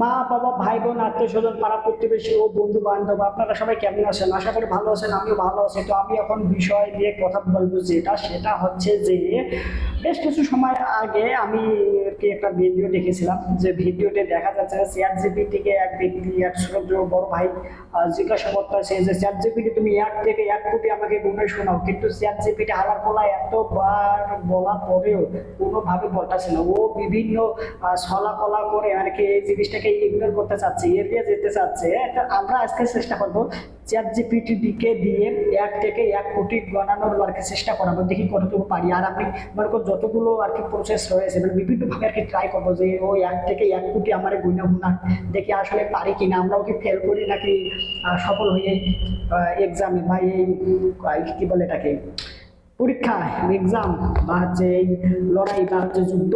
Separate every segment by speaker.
Speaker 1: মা, বাবা ভাই বোন আত্মীয় স্বজন পাড়া প্রতিবেশী ও বন্ধু বান্ধব আপনারা সবাই কেমন আছেন? আশা করি ভালো আছেন, আমিও ভালো আছি। তো আমি এখন বিষয় নিয়ে কথা বলব যেটা, সেটা হচ্ছে যে বেশ কিছু সময় আগে আমি কি একটা ভিডিও দেখেছিলাম যে ভিডিওতে দেখা যাচ্ছে চ্যাট জিপিটিকে এক ব্যক্তি, এক বড় ভাই জিজ্ঞাসা করতে হয়েছে যে চ্যাট জিপিটি তুমি এক থেকে এক কোটি আমাকে গুণে শোনাও। কিন্তু চ্যাট জিপিটি হালার পোলা এতবার বলা পরেও কোনোভাবে বলতেছে না। ও বিভিন্ন ছলা কলা করে আর কি এই জিনিসটাকে ইগনোর করতে চাচ্ছে, এড়িয়ে যেতে চাচ্ছে। আমরা আজকে চেষ্টা করব চ্যাট জিপিটিকে দিয়ে এক থেকে এক কোটি বানানোর আর কি চেষ্টা করাবো, দেখি কতটুকু পারি। আর আপনি মনে করুন যতগুলো আর কি প্রসেস রয়েছে মানে বিভিন্নভাবে আর কি ট্রাই করব যে, ও এক থেকে এক কোটি আমার গুণা গুণা দেখি আসলে পারি কিনা, আমরাও কি ফেল করি নাকি সফল হয়ে এক্সামে বা এই কি বলে এটাকে, পরীক্ষা এক্সাম বা হচ্ছে এই লড়াই বা হচ্ছে যুদ্ধ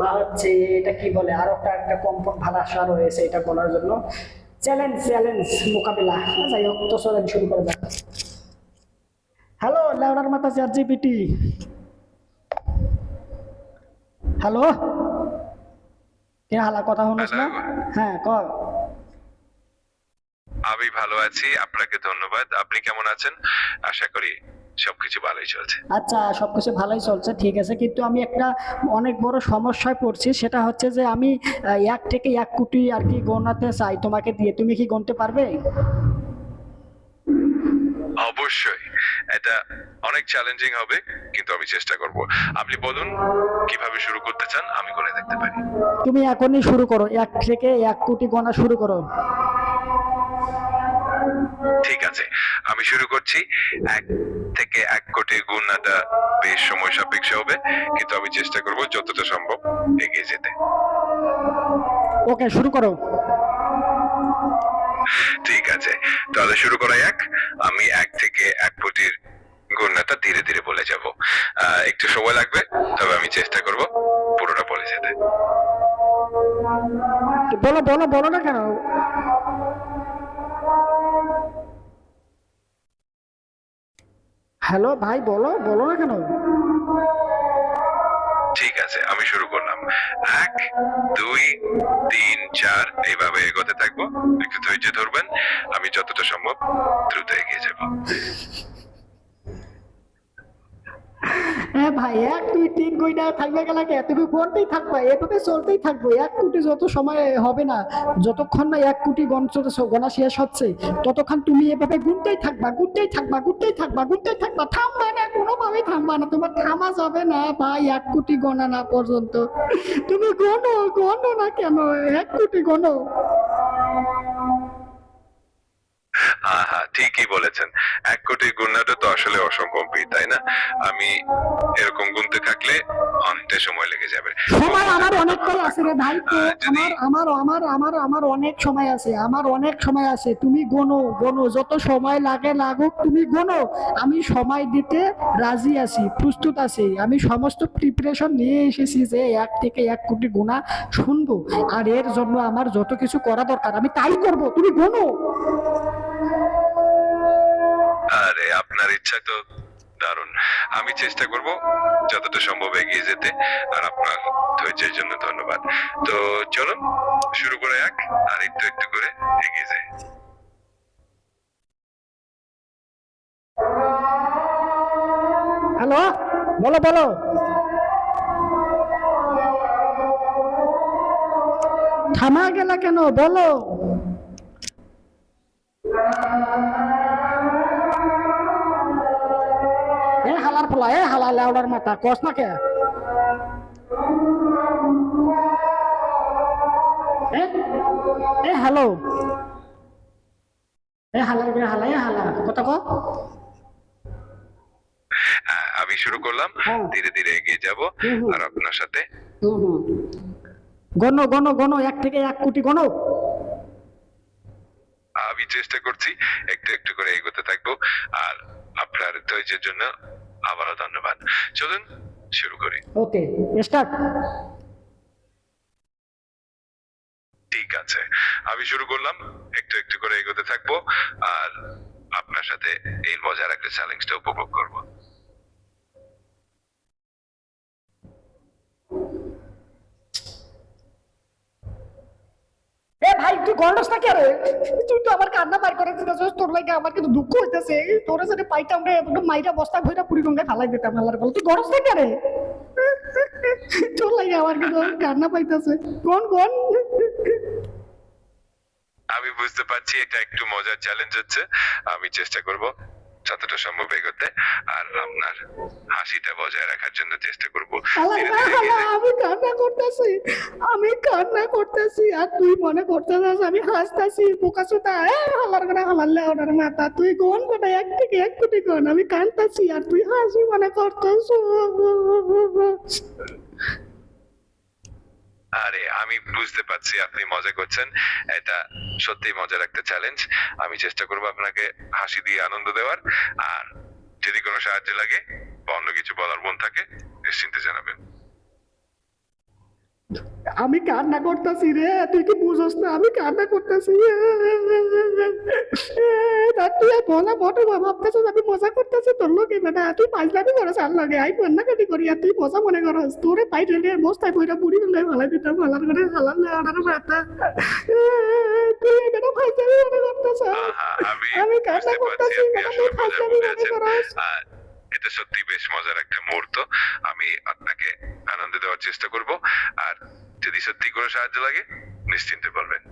Speaker 1: বা হচ্ছে এটা কি বলে, আরও একটা একটা কম্পন ভাষা রয়েছে এটা বলার জন্য। চ্যালেঞ্জ চ্যালেঞ্জ মোকাবিলা। যাই হোক তো শুরু করা হ্যালো লেওড়ার চার জিপিটি হ্যালো কে হালা, কথা শুনিস না? হ্যাঁ কর।
Speaker 2: আমি ভালো আছি, আপনাকে ধন্যবাদ। আপনি কেমন আছেন? আশা করি সবকিছু ভালোই চলছে।
Speaker 1: আচ্ছা সবকিছু ভালোই চলছে ঠিক আছে। কিন্তু আমি একটা অনেক বড় সমস্যায় পড়ছি সেটা হচ্ছে যে আমি এক থেকে এক কোটি আর কি গোনাতে চাই তোমাকে দিয়ে। তুমি কি গুনতে পারবে?
Speaker 2: অবশ্যই। এটা অনেক চ্যালেঞ্জিং হবে কিন্তু আমি চেষ্টা করব। আপনি বলুন কীভাবে শুরু করতে চান আমি করে দেখতে পারি।
Speaker 1: তুমি এখনই শুরু করো এক থেকে এক কোটি গোনা শুরু করো।
Speaker 2: ঠিক আছে আমি শুরু করছি। এক থেকে এক কোটি গুণাটা বেশ সময় সাপেক্ষ হবে কিন্তু আমি চেষ্টা করব যতটা সম্ভব এগিয়ে যেতে।
Speaker 1: ওকে শুরু করো।
Speaker 2: ঠিক আছে। তাহলে শুরু করা এক আমি এক থেকে এক কোটির গণনাটা ধীরে ধীরে বলে যাব। একটু সময় লাগবে তবে আমি চেষ্টা করব পুরোটা বলে যেতে।
Speaker 1: বলো বলো বলো না কেন? হ্যালো ভাই, বলো বলো না কেন?
Speaker 2: ঠিক আছে, আমি শুরু করলাম। এক, দুই, তিন, চার, এইভাবে এগোতে থাকব। একটু ধৈর্য ধরবেন, আমি যতটা সম্ভব দ্রুত এগিয়ে যাব।
Speaker 1: হ্যাঁ ভাই, এক দুই তিন কইটা থাকবে গেলে তুমি গণতেই থাকবা, এভাবে চলতেই থাকব। এক কোটি যত সময় হবে না, যতক্ষণ না এক কোটি গণ গণা শেষ হচ্ছে, ততক্ষণ তুমি এভাবে গুনতেই থাকবা গুনতেই থাকবা গুনতেই থাকবা গুনতেই থাকবা। থামবা না, কোনোভাবেই থামবা না। তোমার থামা যাবে না ভাই, এক কোটি গণা না পর্যন্ত। তুমি গণো গণো না কেন? এক কোটি গণো।
Speaker 2: হ্যাঁ হ্যাঁ ঠিকই বলেছেন। এক কোটি গুণাটা তো আসলে অসম্ভবই তাই না? আমি এরকম গুনতে থাকলে অন্তে সময় লেগে যাবে।
Speaker 1: সময় আমার অনেকটাই আছে রে ভাই তো আমার আমার আমার আমার আমার অনেক সময় আছে আমার অনেক সময় আছে তুমি গোনো গোনো যত সময় লাগে লাগুক তুমি গোনো। আমি সময় দিতে রাজি আছি প্রস্তুত আছি। আমি সমস্ত প্রিপারেশন নিয়ে এসেছি যে এক থেকে এক কোটি গুণা শুনব আর এর জন্য আমার যত কিছু করা দরকার আমি তাই করব তুমি গোনো।
Speaker 2: ইচ্ছা তো দারুণ। আমি চেষ্টা করব যতটা সম্ভব এগিয়ে যেতে আর আপনার ধৈর্যের জন্য ধন্যবাদ। তো চলুন, শুরু করে এক আর একটু একটু করে এগিয়ে যাই।
Speaker 1: হ্যালো, বলো বলো। থামা গেলা কেন? বলো। হালার পোলা এ হালা লেওড়ার মাথা কস না কে? এ হ্যালো এ হালার করে হালা এ হালা কত ক।
Speaker 2: হ্যাঁ, আমি শুরু করলাম।
Speaker 1: হ্যাঁ।
Speaker 2: ধীরে ধীরে এগিয়ে যাব। আর আপনার সাথে?
Speaker 1: গণ গণ গণ এক থেকে এক কোটি গণ।
Speaker 2: আমি চেষ্টা করছি একটু একটু করে এগোতে থাকব। আর আপনার ধৈর্যের জন্য আবারও ধন্যবাদ। চলুন শুরু করি।
Speaker 1: Okay start.
Speaker 2: ঠিক আছে। আমি শুরু করলাম একটু একটু করে এগোতে থাকব আর আপনার সাথে এই মজার একটা চ্যালেঞ্জটা উপভোগ করব।
Speaker 1: তুই গন্ডস না কে তুই তো আমার কান্না করে তোর লাগে আমার কিন্তু দুঃখ হইতেছে। তোর সাথে বস্তা পুরি গঙ্গায় ফালাই তুই গন্ডস না তোর লাগে আমার কিন্তু কান্না পাইতেছে। কোন কোন?
Speaker 2: আমি বুঝতে পারছি, এটা একটু মজার চ্যালেঞ্জ হচ্ছে। আমি চেষ্টা করব। যতটা সম্ভব এগোতে আর আপনার হাসিটা বজায় রাখার জন্য চেষ্টা করব।
Speaker 1: আমি কান্না করতেছি। আমি কান্না করতেছি আর তুই মনে করতেছিস আমি হাসতেছি বোকা সুতা হালার করে হালালে ওনার মাথা। তুই কোন কোটা এক থেকে এক কোটি কোন আমি কান্দাছি আর তুই হাসি মনে করতেছ
Speaker 2: আরে, আমি বুঝতে পারছি আপনি মজা করছেন। এটা সত্যি মজার একটা চ্যালেঞ্জ আমি চেষ্টা করব আপনাকে হাসি দিয়ে আনন্দ দেওয়ার। আর যদি কোনো সাহায্য লাগে বা অন্য কিছু বলার মন থাকে, নিশ্চিন্তে জানাবেন।
Speaker 1: আমি কান্না করতেছি রে তুই কি বুঝোস না? আমি কান্না করতেছি। তুই বলা মোটে ভাবতেছিস আমি মজা করতেছি তোর লোকে বেটা তুই পাঁচলামি করস আর লগে। আই কান্নাকাটি করি আর তুই মজা মনে করস। তোরে পাই রেলে বস্তায় বইটা বুড়ি গঙ্গায় ভালাই দিতাম ভালার করে হালালে ওনার মাথা। তুই বেটা পাঁচলামি মনে করতেছ?
Speaker 2: আমি
Speaker 1: কান্না করতেছি বেটা তুই
Speaker 2: মজার
Speaker 1: মনে করস।
Speaker 2: এটা সত্যি বেশ মজার একটা মুহূর্ত। আমি আপনাকে আনন্দ দেওয়ার চেষ্টা করব। আর যদি সত্যি কোনো সাহায্য লাগে নিশ্চিন্তে বলবেন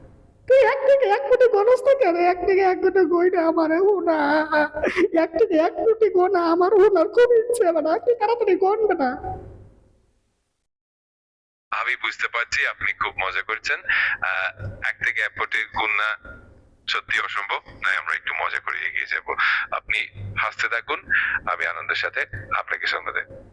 Speaker 1: তুই এক থেকে এক কোটি গণস কেন? এক থেকে এক কোটি গইনা আমার হোনা। এক থেকে এক কোটি গোনা আমার হোনার খুব ইচ্ছে বেটা তুই তাড়াতাড়ি গন বেটা
Speaker 2: আমি বুঝতে পারছি আপনি খুব মজা করছেন। আহ, এক থেকে এক কোটি গুণ না সত্যি অসম্ভব। তাই আমরা একটু মজা করে এগিয়ে যাব। আপনি হাসতে থাকুন আমি আনন্দের সাথে আপনাকে সঙ্গে দেব।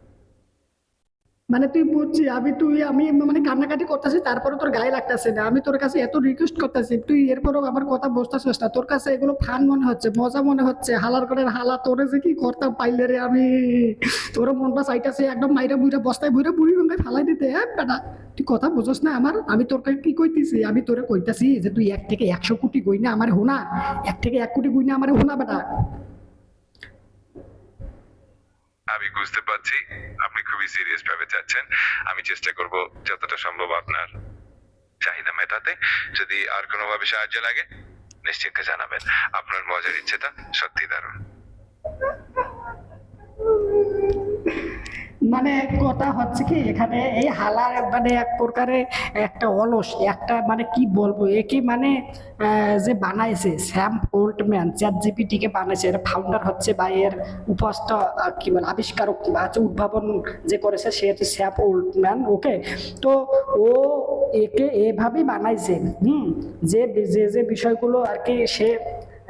Speaker 1: মানে তুই বুঝছি, আমি তুই, আমি মানে কান্নাকাটি করতেছি তারপরে তোর গায়ে লাগতেছে না। আমি তোর কাছে এত রিকোয়েস্ট করতেছি, তুই এরপরেও আমার কথা বুঝতেছিস না। তোর কাছে এগুলো ফান মনে হচ্ছে, মজা মনে হচ্ছে, হালার করে হালা, তোরে যে কি করতাম পাইলে রে আমি। তোর মন বা চাইতেছে একদম মাইরা বুইরা, বস্তায় বুইরা বুড়ি গঙ্গায় ফালাই দিতে। হ্যাঁ বেটা, তুই কথা বুঝোস না আমার? আমি তোর কাছে কি কইতেছি? আমি তোরে কইতাছি যে তুই এক থেকে একশো কোটি গই না আমার হোনা। এক থেকে এক কোটি গই না আমার হোনা বেটা।
Speaker 2: আমি বুঝতে পারছি। আপনি খুবই সিরিয়াস ভাবে চাচ্ছেন। আমি চেষ্টা করব যতটা সম্ভব আপনার চাহিদা মেটাতে। যদি আর কোনোভাবে সাহায্য লাগে নিশ্চিন্তে জানাবেন। আপনার মজার ইচ্ছেটা সত্যি দারুণ।
Speaker 1: মানে কথা হচ্ছে কি, এখানে এই হালার মানে এক প্রকারে একটা অলস, একটা মানে কি বলব, একে মানে যে বানাইছে স্যাম ওল্ডম্যান চ্যাট জিপিটিকে বানাইছে, এর ফাউন্ডার হচ্ছে বা এর উপস্থ কি বলে, আবিষ্কারক বা হচ্ছে উদ্ভাবন যে করেছে, সে হচ্ছে স্যাম ওল্ডম্যান ওকে তো ও একে এভাবেই বানাইছে, হুম? যে যে যে বিষয়গুলো আর কি সে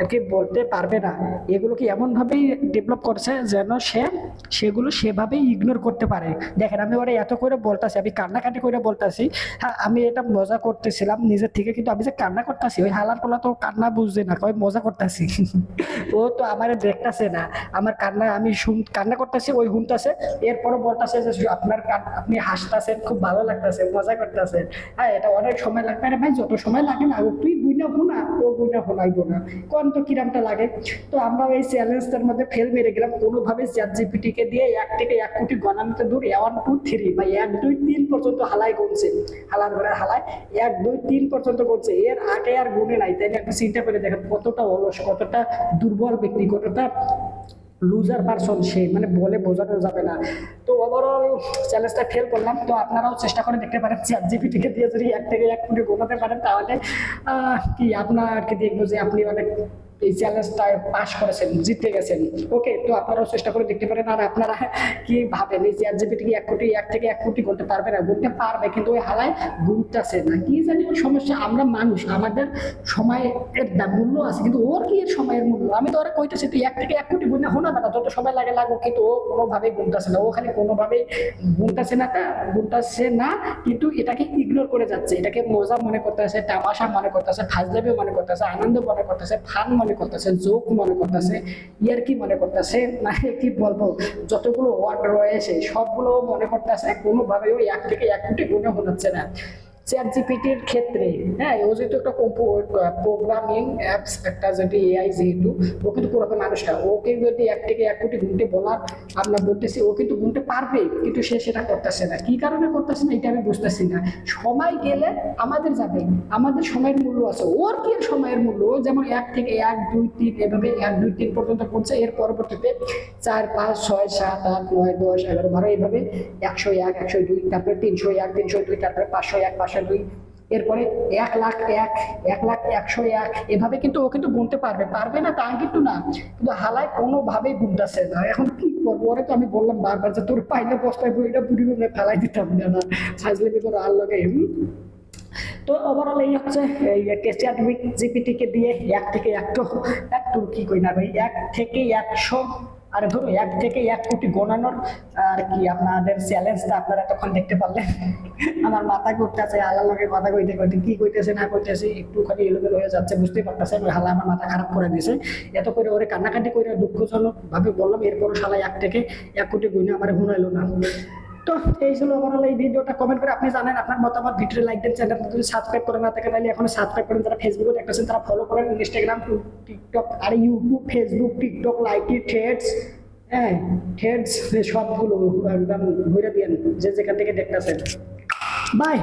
Speaker 1: আর কি বলতে পারবে না। এগুলোকে এমনভাবেই ডেভেলপ করছে যেন সে সেগুলো সেভাবেই ইগনোর করতে পারে? দেখেন, আমি ওরা এত করে বলতাছি, আমি কান্নাকাটি করে বলতাছি হ্যাঁ আমি এটা মজা করতেছিলাম নিজের থেকে, কিন্তু আমি যে কান্না করতেছি, ওই হালার পোলা তো কান্না বুঝছে না, কয় মজা করতেছি। ও তো আমার দেখতাছে না। আমার কান্না, আমি শুন, কান্না করতেছি, ওই শুনতেছে, এরপরও বলতেছে যে আপনার আপনি হাসতেছেন, খুব ভালো লাগতেছে, মজা করতেছেন হ্যাঁ এটা অনেক সময় লাগবে। আরে ভাই, যত সময় লাগে না তুই বুঝনা ফোনা ও বুঝনা ফোনাইবো না। কোন তো কিরামটা লাগে। তো আমরা এই চ্যালেঞ্জটার মধ্যে ফেল মেরে গেলাম। কোনোভাবে চ্যাট জিপিটিকে দিয়ে এক থেকে এক কোটি গণামিতে দূর ওয়ান টু থ্রি বা এক, দুই, তিন পর্যন্ত হালাই গুনছে হালার ঘরে হালায় এক, দুই, তিন পর্যন্ত করছে এর আগে আর গুনে নাই। তাই একটু চিন্তা করে দেখেন কতটা অলস, কতটা দুর্বল ব্যক্তি, কতটা লুজার পারসন সে। মানে বলে বোঝানো যাবে না। ওভারঅল চ্যালেঞ্জটা ফেল করলাম। তো আপনারাও চেষ্টা করে দেখতে পারেন চ্যাট জিপিটিকে দিয়ে যদি এক থেকে এক কোটি গোনাতে পারেন, তাহলে কি আপনার কি দেখব যে আপনি অনেক এই চ্যালেঞ্জটা পাস করেছেন, জিতে গেছেন। ওকে তো আপনারাও চেষ্টা করে দেখতে পারেন, আর আপনারা কি ভাবেন? এই চ্যাট জিপিটি কি এক কোটি, এক থেকে এক কোটি গুনতে পারবে না? গুনতে পারবে, কিন্তু ওই হালায় গুনতেছে না। কি জানি সমস্যা, আমরা মানুষ, আমাদের সময়ের মূল্য আছে, কিন্তু ওর কি এর সময়ের মূল্য? আমি তো ওরা কইতেছি, তুই এক থেকে এক কোটি গুণে হোনা বেটা যত সময় লাগে লাগুক কিন্তু ও কোনোভাবেই গুনতেছে না। ও খালি কোনোভাবেই গুনতেছে না তা, গুনতেছে না, কিন্তু এটাকে ইগনোর করে যাচ্ছে। এটাকে মজা মনে করতেছে, তামাশা মনে করতেছে ফাজলামি মনে করতেছে, আনন্দ মনে করতেছে ফান মনে করতেছে, জোক মনে করতেছে ইয়ার কি মনে করতেছে মানে কি বলব, যতগুলো ওয়ার্ড রয়েছে, সবগুলো মনে করতেছে ওই এক থেকে এক কোটি গুণে হচ্ছে না। ক্ষেত্রে হ্যাঁ ও যেহেতু একটা প্রোগ্রামিং অ্যাপস একটা যেটি এআই যেহেতু, ও কিন্তু পুরোপুরি মানুষ না ওকে যদি এক থেকে এক কোটি বলার আমরা বলতেছি, ও কিন্তু পারবে, কিন্তু সে সেটা করতেছে না। কারণে করতেছে না, এটা আমি বুঝতেছি না। সময় গেলে আমাদের যাবে, আমাদের সময়ের মূল্য আছে। ওর কি সময়ের মূল্য? ও যেমন এক থেকে এক, দুই, তিন, এভাবে এক, দুই, তিন পর্যন্ত করছে, এর পরবর্তীতে চার, পাঁচ, ছয়, সাত, আট, নয়, দশ, এগারো, বারো এইভাবে একশো এক, একশো দুই, তারপরে তিনশো এক, তিনশো দুই, তারপরে পাঁচশো এক, পাঁচশো দুই এরপরে এক লাখ এক এক লাখ একশো এক। এভাবে কিন্তু ও কিন্তু গুনতে পারবে। পারবে না তা কিন্তু না। কিন্তু হালায় কোনোভাবেই গুনতেছে না। এখন কি করব? ওরে তো আমি বললাম বারবার যে তোর পাইলে বস্তায় বইটা বুড়ি ফেলাই দিতাম না না। সাজলে বেগর আর লগে তো ওভারঅল এই হচ্ছে, এই চ্যাট জিপিটিকে দিয়ে এক থেকে একশো একটু কি কই না ভাই? এক থেকে একশো আর ধরো এক থেকে এক কোটি গোনানোর আর কি আপনাদের চ্যালেঞ্জটা আপনারা তখন দেখতে পারলেন। আমার মাথা ঘুরতেছে আছে আল্লাহ লোকে কথা কইতে কইতে, কি কইতেছে, না কইতেছে, একটুখানি এলোমেলো হয়ে যাচ্ছে, বুঝতেই পারতেছে হালা আমার মাথা খারাপ করে দিয়েছে। এত করে ওরে কান্নাকাটি করে দুঃখজনক ভাবে বললাম, এরপরও শালা এক থেকে এক কোটি গুণে আমার হুনাইলো না। তো এই ছিল ওভারঅল এই ভিডিওটা কমেন্ট করে আপনি জানেন আপনার মতামত। ভিডিও লাইক দেন চ্যানেল যদি সাবস্ক্রাইব করে না থাকেন, তাহলে এখন সাবস্ক্রাইব করেন। যারা ফেসবুকে দেখতেছেন, তারা ফলো করেন। ইনস্টাগ্রাম টিকটক আর YouTube Facebook TikTok Likee Threads হ্যাঁ থ্রেডস সবগুলো, একদম ঘুরে দিয়েন, যে যেখান থেকে দেখতেছেন। বাই